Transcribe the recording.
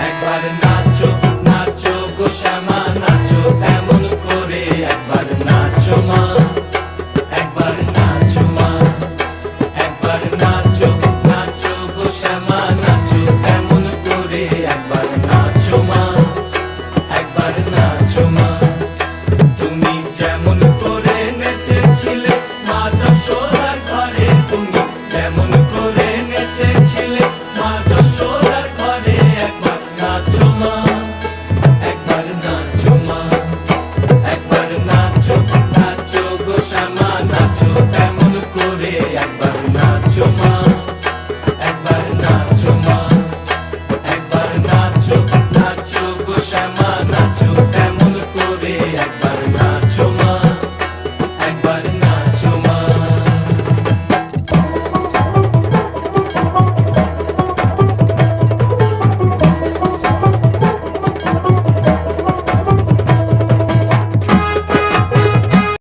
একবার নাচো Hey, hey.